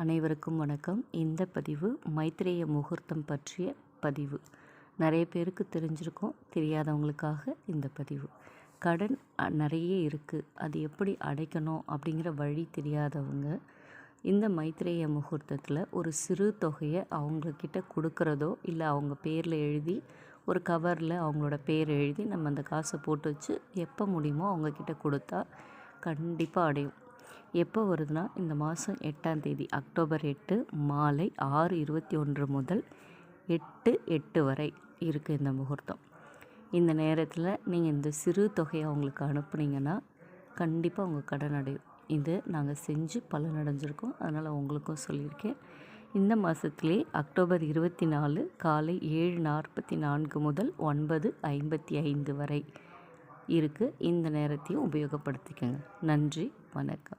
அனைவருக்கும் வணக்கம். இந்த பதிவு மைத்ரேய முகூர்த்தம் பற்றிய பதிவு. நிறைய பேருக்கு தெரிஞ்சிருக்கும் தெரியாதவங்களுக்காக இந்த பதிவு. கடன் நிறைய இருக்குது அது எப்படி அடைக்கணும் அப்படிங்கிற வழி தெரியாதவங்க இந்த மைத்ரேய முகூர்த்தத்தில் ஒரு சிறு தொகையை அவங்கக்கிட்ட கொடுக்குறதோ இல்லை அவங்க பேரில் எழுதி ஒரு கவரில் அவங்களோட பேர் எழுதி நம்ம அந்த காசை போட்டு வச்சு எப்போ முடியுமோ அவங்கக்கிட்ட கொடுத்தா கண்டிப்பாக அடையும். எப்போ வருதுன்னா இந்த மாதம் எட்டாம் தேதி அக்டோபர் எட்டு மாலை ஆறு இருபத்தி ஒன்று முதல் எட்டு எட்டு வரை இருக்குது இந்த முகூர்த்தம். இந்த நேரத்தில் நீங்கள் இந்த சிறு தொகையை அவங்களுக்கு அனுப்புனீங்கன்னா கண்டிப்பாக உங்கள் கடன் அடையும். இது நாங்கள் செஞ்சு பலனடைஞ்சிருக்கோம். அதனால் உங்களுக்கும் சொல்லியிருக்கேன். இந்த மாதத்துலேயே அக்டோபர் இருபத்தி நாலு காலை ஏழு நாற்பத்தி நான்கு முதல் ஒன்பது ஐம்பத்தி ஐந்து வரை இருக்குது இந்த நேரத்தையும் உபயோகப்படுத்திக்கோங்க. நன்றி. வணக்கம்.